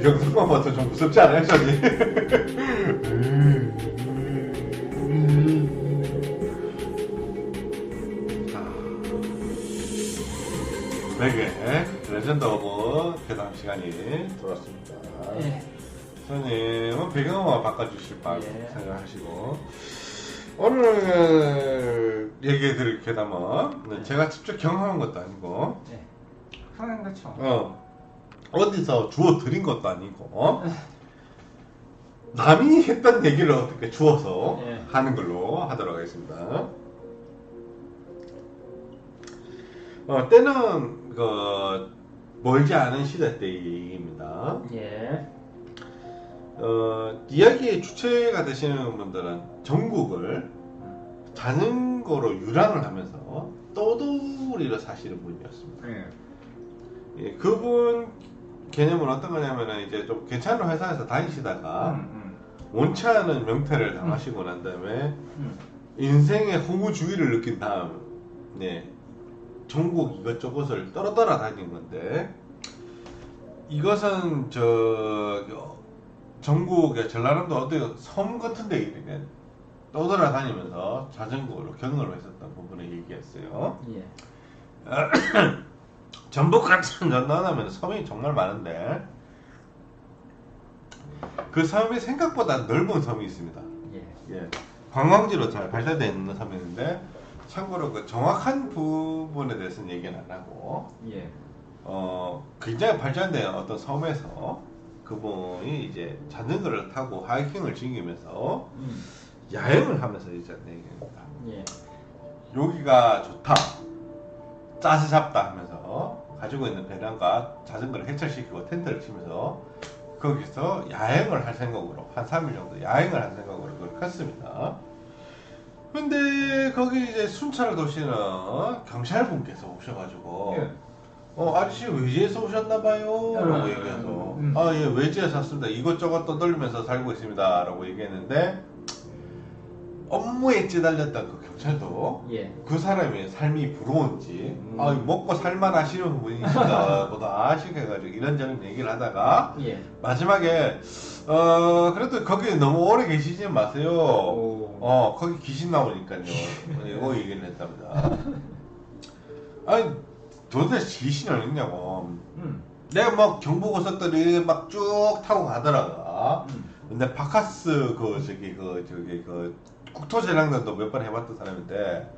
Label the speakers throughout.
Speaker 1: 이 정도만 봐도 좀 무섭지 않아요, 저기? 베개 레전드 오브 괴담 시간이 돌아왔습니다.
Speaker 2: 예.
Speaker 1: 선생님은 배경음악 바꿔주실 바
Speaker 2: 예.
Speaker 1: 생각하시고 오늘 얘기해 드릴 괴담은
Speaker 2: 네.
Speaker 1: 제가 직접 경험한 것도 아니고
Speaker 2: 예. 그런 거죠.
Speaker 1: 어, 어디서 주워 드린 것도 아니고 남이 했던 얘기를 어떻게 주워서
Speaker 2: 예.
Speaker 1: 하는 걸로 하도록 하겠습니다. 어, 때는 그 멀지 않은 시대 때 얘기입니다.
Speaker 2: 예.
Speaker 1: 어, 이야기의 주체가 되시는 분들은 전국을 자전거로 유랑을 하면서 떠돌이를 사시는 분이었습니다.
Speaker 2: 예.
Speaker 1: 예, 그분 개념은 어떤 거냐면은 이제 좀 괜찮은 회사에서 다니시다가
Speaker 2: 음,
Speaker 1: 원치 않은 명태를 당하시고 난 다음에
Speaker 2: 음.
Speaker 1: 인생의 허무주의를 느낀 다음 네 전국 이것저것을 떨어 떨어 다닌 건데 이것은 저 어, 전국의 전라남도 어디 섬 같은 데 이르면 떠돌아 다니면서 자전거로 경험을 했었던 부분을 얘기했어요.
Speaker 2: 예.
Speaker 1: 전북 같은 전남 하면 섬이 정말 많은데 그 섬이 생각보다 넓은 섬이 있습니다.
Speaker 2: 예.
Speaker 1: 예, 관광지로 잘 발달되어 있는 섬이었는데 참고로 그 정확한 부분에 대해서는 얘기는 안 하고
Speaker 2: 예.
Speaker 1: 어 굉장히 발전된 어떤 섬에서 그분이 이제 자전거를 타고 하이킹을 즐기면서
Speaker 2: 음.
Speaker 1: 야행을 하면서 이제 얘기합니다.
Speaker 2: 예.
Speaker 1: 여기가 좋다. 짜세 잡다 하면서 가지고 있는 배낭과 자전거를 해체시키고 텐트를 치면서 거기서 야행을 할 생각으로 한 3일 정도 야행을 할 생각으로 그걸 했습니다. 근데 거기 이제 순찰을 도시는 경찰분께서 오셔가지고
Speaker 2: 예.
Speaker 1: 어 아저씨 외지에서 오셨나봐요 라고
Speaker 2: 음,
Speaker 1: 얘기해서
Speaker 2: 음.
Speaker 1: 아예 외지에서 왔습니다 이것저것 떠돌리면서 살고 있습니다 라고 얘기했는데 업무에 찌달렸던 그 경찰도
Speaker 2: 예.
Speaker 1: 그 사람의 삶이 부러운지
Speaker 2: 음.
Speaker 1: 아 먹고 살만 하시는 분이신가 보다 아쉽게가지고 이런저런 얘기를 하다가
Speaker 2: 예.
Speaker 1: 마지막에 어 그래도 거기 너무 오래 계시지 마세요
Speaker 2: 오.
Speaker 1: 어 거기 귀신 나오니까요 이거 얘기를 했답니다 아니 도대체 귀신이 어딨냐고
Speaker 2: 음.
Speaker 1: 내가 막 경부고속도로 막 쭉 타고 가더라가
Speaker 2: 음.
Speaker 1: 근데 바카스 그 저기 그 저기 그 국토재난단도 몇 번 해봤던 사람인데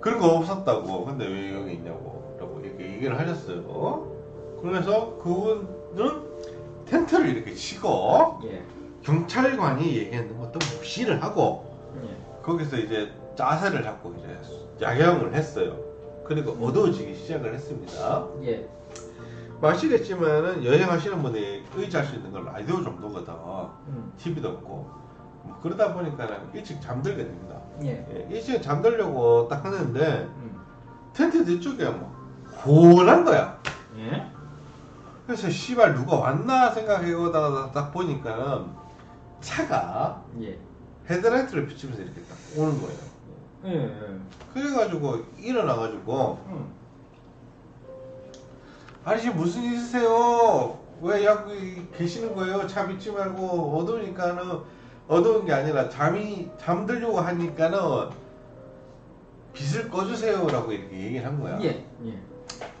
Speaker 1: 그런 거 없었다고 근데 왜 여기 있냐고 라고 이렇게 얘기를 하셨어요 그래서 그분은 텐트를 이렇게 치고
Speaker 2: 예.
Speaker 1: 경찰관이 얘기하는 것도 무시를 하고
Speaker 2: 예.
Speaker 1: 거기서 이제 자세를 잡고 이제 야경을 했어요 그리고 어두워지기 시작을 했습니다
Speaker 2: 예.
Speaker 1: 아시겠지만은 여행하시는 분이 의지할 수 있는 건 라디오 정도거든
Speaker 2: 음.
Speaker 1: TV도 없고 뭐 그러다 보니까는 일찍 잠들게 됩니다
Speaker 2: 예.
Speaker 1: 예, 일찍 잠들려고 딱 하는데
Speaker 2: 음.
Speaker 1: 텐트 뒤쪽에 뭐 고란 거야
Speaker 2: 예.
Speaker 1: 그래서 씨발 누가 왔나 생각해보다가 딱 보니까는 차가
Speaker 2: 예.
Speaker 1: 헤드라이트를 비추면서 이렇게 딱 오는 거예요
Speaker 2: 예. 예.
Speaker 1: 그래가지고 일어나가지고
Speaker 2: 음.
Speaker 1: 아저씨 무슨 일 있으세요? 왜 여기 계시는 거예요? 차 믿지 말고 어두우니까는 어두운 게 아니라 잠이 잠들려고 하니까는 빛을 꺼주세요라고 이렇게 얘기를 한 거야.
Speaker 2: 예. 예.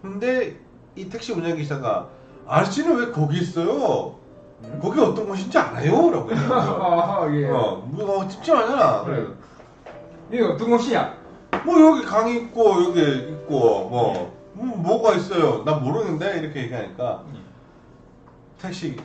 Speaker 1: 근데 이 택시 운전기사가 아저씨는 왜 거기 있어요?
Speaker 2: 음?
Speaker 1: 거기 어떤 곳인지 알아요?라고 얘기한 거야.
Speaker 2: 아, 예.
Speaker 1: 어, 뭐 찝찝하잖아. 그래.
Speaker 2: 이거 어떤 곳이야?
Speaker 1: 뭐 여기 강이 있고 여기 있고 뭐 음, 뭐가 있어요? 난 모르는데 이렇게 얘기하니까 택시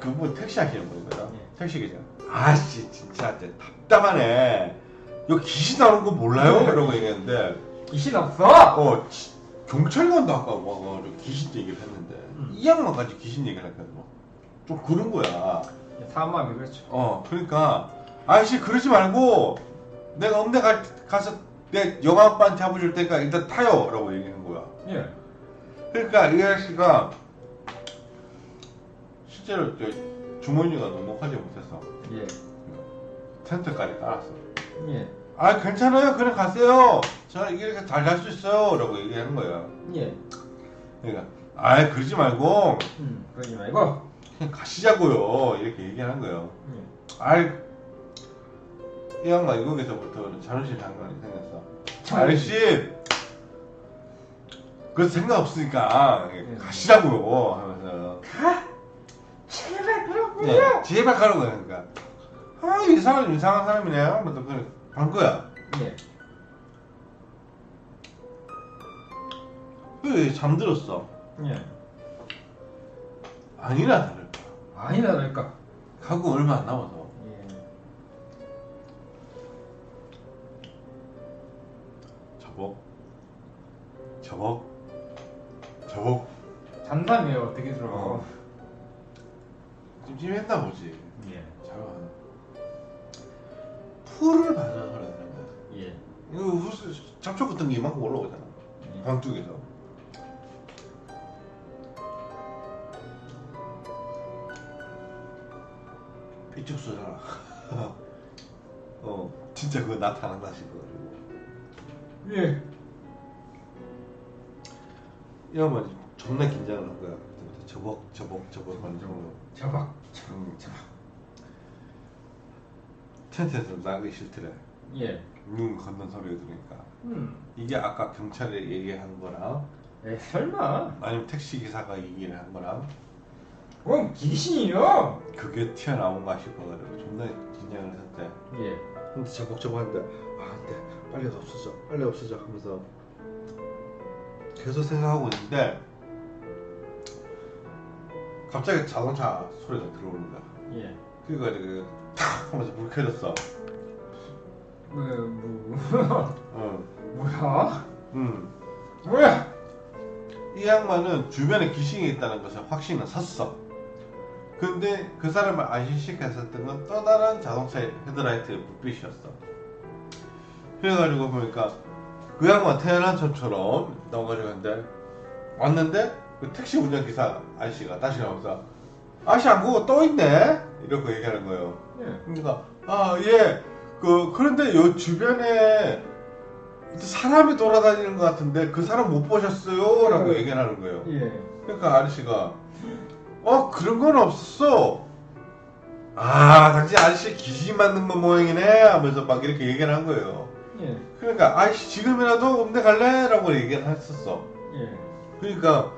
Speaker 1: 그분 택시 하시는 분이거든.
Speaker 2: 예.
Speaker 1: 택시 기자. 아씨 진짜 답답하네. 여기 귀신 나오는 거 몰라요? 이러고 얘기했는데
Speaker 2: 귀신 없어.
Speaker 1: 어 지- 경찰관도 아까 와가지고 귀신 얘기를 했는데
Speaker 2: 음.
Speaker 1: 이 양반까지 귀신 얘기를 하니까 좀 그런 거야.
Speaker 2: 사람 마음이 그렇죠.
Speaker 1: 어 그러니까 아저씨 그러지 말고 내가 음대 갈, 가서 내 영화반 잡아줄 테니까 일단 타요 라고 얘기하는 거야
Speaker 2: 예.
Speaker 1: 그러니까 이 아저씨가 실제로 저 주머니가 넉넉하지 못해서
Speaker 2: 예.
Speaker 1: 텐트까지 깔았어
Speaker 2: 예.
Speaker 1: 아 괜찮아요 그냥 가세요 저 이렇게 잘 잘 수 있어요 라고 얘기하는 거야
Speaker 2: 예.
Speaker 1: 그러니까 아 그러지 말고
Speaker 2: 음. 그러지 말고.
Speaker 1: 그냥 가시자고요. 이렇게 얘기하는 거예요.
Speaker 2: 예.
Speaker 1: 아이, 이 양반 이거에서부터 자존심 상관이 생겼어.
Speaker 2: 자존심.
Speaker 1: 그 생각 없으니까
Speaker 2: 예.
Speaker 1: 가시자고요. 하면서.
Speaker 2: 제발
Speaker 1: 네, 제발 가는 거야. 그러니까. 아, 이 사람 이상한 사람이네. 하면서 그냥 간 거야.
Speaker 2: 예.
Speaker 1: 그 잠들었어.
Speaker 2: 예.
Speaker 1: 아니나 다를까.
Speaker 2: 아니나 다를까.
Speaker 1: 가고 얼마 안 남아서.
Speaker 2: 예.
Speaker 1: 저복. 저복. 저복.
Speaker 2: 잔담이에요 어떻게 들어.
Speaker 1: 어. 찜찜했나 보지.
Speaker 2: 예.
Speaker 1: 잘 봐. 풀을 받아서 그러는 거야.
Speaker 2: 예.
Speaker 1: 이거 후스 잡초 같은 게 이만큼 올라오잖아.
Speaker 2: 예.
Speaker 1: 광뚝에서. 이쪽 쏘잖아. 어, 진짜 그거 나타난다 싶어가지고.
Speaker 2: 예.
Speaker 1: 이러면 존나 긴장을 한 거야. 저벅, 저벅, 저벅 하는 정도.
Speaker 2: 자박.
Speaker 1: 음.
Speaker 2: 자박.
Speaker 1: 텐트에서 나가기 싫더래.
Speaker 2: 예.
Speaker 1: 눈 걷는 소리가 들으니까.
Speaker 2: 음.
Speaker 1: 이게 아까 경찰에 얘기한 거랑
Speaker 2: 에 설마.
Speaker 1: 아니면 택시 기사가 얘기를 한 거랑
Speaker 2: 그럼 귀신이요.
Speaker 1: 그게 튀어나온 가 싶어가지고 존나 긴장을 했대.
Speaker 2: 예.
Speaker 1: 근데 저벅 저벅한데 아 안돼 빨리 없어져 빨리 없어져 하면서 계속 생각하고 있는데 갑자기 자동차 소리가 들어오는 거야.
Speaker 2: 예.
Speaker 1: 그래가지고 탁 하면서 불 켜졌어.
Speaker 2: 뭐, 뭐,
Speaker 1: 어,
Speaker 2: 뭐야?
Speaker 1: 음.
Speaker 2: 뭐야?
Speaker 1: 이 양반은 주변에 귀신이 있다는 것을 확신은 섰어. 근데 그 사람을 안심시켰었던 건 또 다른 자동차의 헤드라이트의 불빛이었어. 그래가지고 보니까 그 양반 태어난 처처럼 나와가지고 왔는데 그 택시 운전기사 아저씨가 다시 나오면서 아저씨 안 보고 또 있네? 이렇게 얘기하는 거예요.
Speaker 2: 예.
Speaker 1: 그러니까 아 예. 그 그런데 요 주변에 사람이 돌아다니는 것 같은데 그 사람 못 보셨어요? 라고
Speaker 2: 네.
Speaker 1: 얘기를 하는 거예요.
Speaker 2: 예.
Speaker 1: 그러니까 아저씨가 어 그런 건 없었어. 아 당신 아저씨 귀신 맞는 거 모양이네 하면서 막 이렇게 얘기를 한 거예요.
Speaker 2: 예.
Speaker 1: 그러니까 아저씨 지금이라도 옴대 갈래? 라고 얘기를 했었어.
Speaker 2: 예.
Speaker 1: 그러니까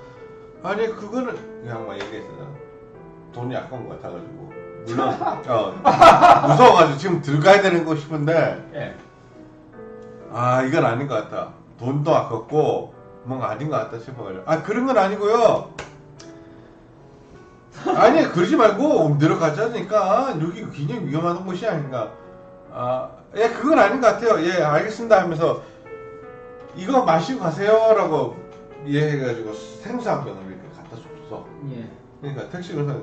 Speaker 1: 아니 그거는 그냥 막 얘기했잖아. 돈이 아까운 것 같아가지고 물론 어, 무서워가지고 지금 들어가야 되는 거 싶은데
Speaker 2: 예.
Speaker 1: 아 이건 아닌 것 같다. 돈도 아깝고 뭔가 아닌 것 같다 싶어가지고 아 그런 건 아니고요. 아니 그러지 말고 내려가자니까 여기 굉장히 위험한 곳이 아닌가. 아예 그건 아닌 것 같아요. 예 알겠습니다 하면서 이거 마시고 가세요라고 한 병을 이렇게 갖다 줬어.
Speaker 2: 예.
Speaker 1: 그러니까 택시 운전사가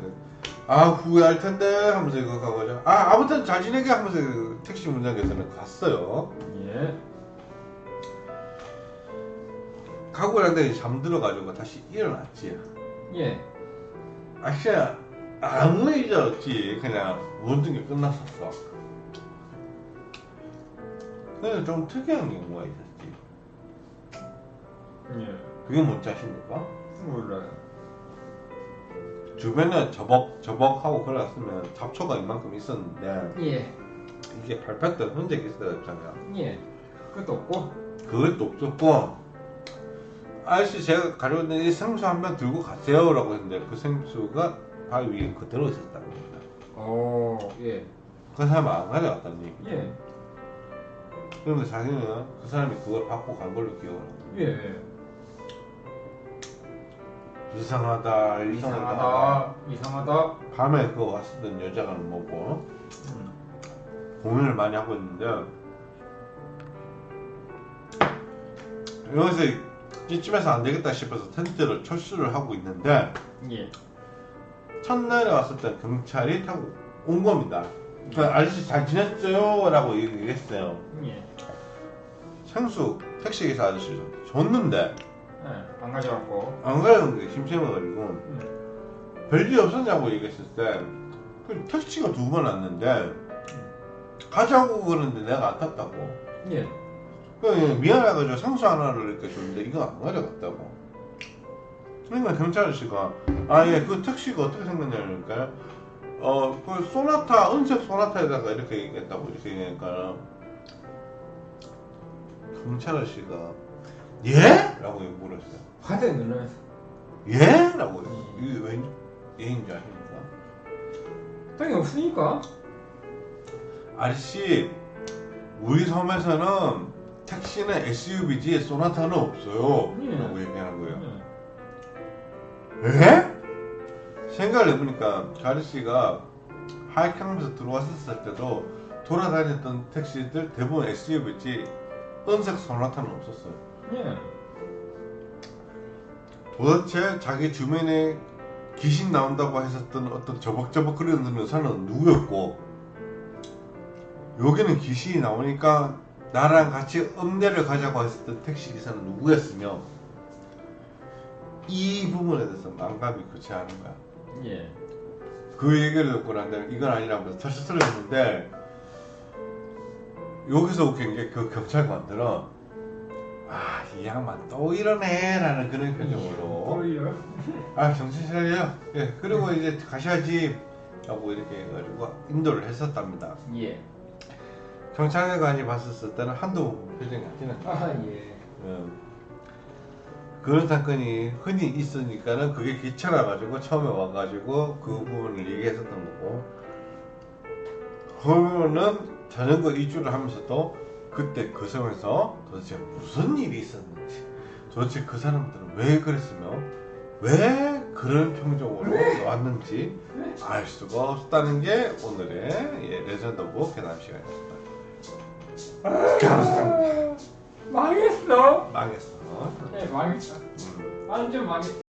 Speaker 1: 아 후회할 텐데 하면서 이거 가고 자 아 아무튼 잘 지내게 하면서 그 택시 운전사는 갔어요.
Speaker 2: 예.
Speaker 1: 가고 나는데 잠들어가지고 다시 일어났지.
Speaker 2: 예.
Speaker 1: 아시야 아무 일도 없지. 그냥 모든 게 끝났었어. 근데 좀 특이한 경우가 있었지.
Speaker 2: 예.
Speaker 1: 그게 뭔지 아십니까?
Speaker 2: 몰라요.
Speaker 1: 주변에 저벅 저벅하고 걸어갔으면 잡초가 이만큼 있었는데
Speaker 2: 예.
Speaker 1: 이게 밟혔던 흔적이 있었잖아요.
Speaker 2: 예. 그것도 없고.
Speaker 1: 그것도 없었고 아저씨 제가 가려고 있는 이 생수 한 병 들고 가세요라고 했는데 그 생수가 바위 위에 그대로 있었다는 겁니다.
Speaker 2: 오. 예.
Speaker 1: 그 사람은 안 가져갔다는 얘기.
Speaker 2: 예.
Speaker 1: 그런데 자기는 그 사람이 그걸 받고 간 걸로 기억을 하고
Speaker 2: 예.
Speaker 1: 이상하다 이상하다
Speaker 2: 이상하다. 이상하다.
Speaker 1: 밤에 그 왔었던 여자가 뭐고
Speaker 2: 음.
Speaker 1: 고민을 많이 하고 있는데 여기서 이쯤에서 안 되겠다 싶어서 텐트를 철수를 하고 있는데
Speaker 2: 예.
Speaker 1: 첫날에 왔을 때 경찰이 타고 온 겁니다. 그 아저씨 잘 지냈어요? 라고 얘기했어요.
Speaker 2: 예.
Speaker 1: 생수 택시기사 아저씨 줬는데
Speaker 2: 예. 안 가져갔고.
Speaker 1: 안 가는 게 심심해가지고
Speaker 2: 음.
Speaker 1: 별일 없었냐고 얘기했을 때그 택시가 두 번 왔는데 가자고 그러는데 내가 안 탔다고
Speaker 2: 예.
Speaker 1: 그 미안해가지고 생수 하나를 이렇게 줬는데 이거 안 가져갔다고 그러니까 경찰 아저씨가 아 예 그 택시가 어떻게 생겼냐니까요. 어그 소나타 은색 소나타에다가 이렇게 얘기했다고 이렇게 얘기하니까 경찰 아저씨가 예? 라고 물었어요.
Speaker 2: 화대 눌러면서
Speaker 1: 예? 라고 이게 왜 예인지 아십니까?
Speaker 2: 땅이 없으니까.
Speaker 1: 아저씨 우리 섬에서는 택시는 SUV지 소나타는 없어요.
Speaker 2: 예.
Speaker 1: 라고 얘기하는 거예요.
Speaker 2: 네.
Speaker 1: 에? 생각을 해보니까 그 아저씨가 하이킹하면서 들어왔었을 때도 돌아다녔던 택시들 대부분 SUV지 은색 소나타는 없었어요.
Speaker 2: 예.
Speaker 1: 도대체 자기 주변에 귀신 나온다고 했었던 어떤 저벅저벅거리는 여사는 누구였고 여기는 귀신이 나오니까 나랑 같이 음대를 가자고 했었던 택시기사는 누구였으며 이 부분에 대해서 망감이 교체하는 거야.
Speaker 2: 예.
Speaker 1: 그 얘기를 듣고 난 다음에 이건 아니라면서 털썩털썩 했는데 여기서 웃긴 게 그 경찰관들은 아 이 양반 또 이러네 라는 그런 표정으로. 아 정신 차려요. 예 그리고 이제 가셔야지. 라고 이렇게 해가지고 인도를 했었답니다.
Speaker 2: 예.
Speaker 1: 경찰관이 봤었을 때는 한두 표정이 아니는
Speaker 2: 아 예.
Speaker 1: 음, 그런 사건이 흔히 있으니까는 그게 귀찮아 가지고 처음에 와가지고 그 부분을 얘기했었던 거고 그러면은 자전거 이주를 하면서도 그때 그 섬에서 도대체 무슨 일이 있었는지 도대체 그 사람들은 왜 그랬으며 왜 그런 평정으로 왔는지 알 수가 없다는 게 오늘의 예, 레전드 오브 계단 시간입니다. 감사합니다.
Speaker 2: 망했어.
Speaker 1: 망했어.
Speaker 2: 네 망했어.
Speaker 1: 음.
Speaker 2: 완전 망했어.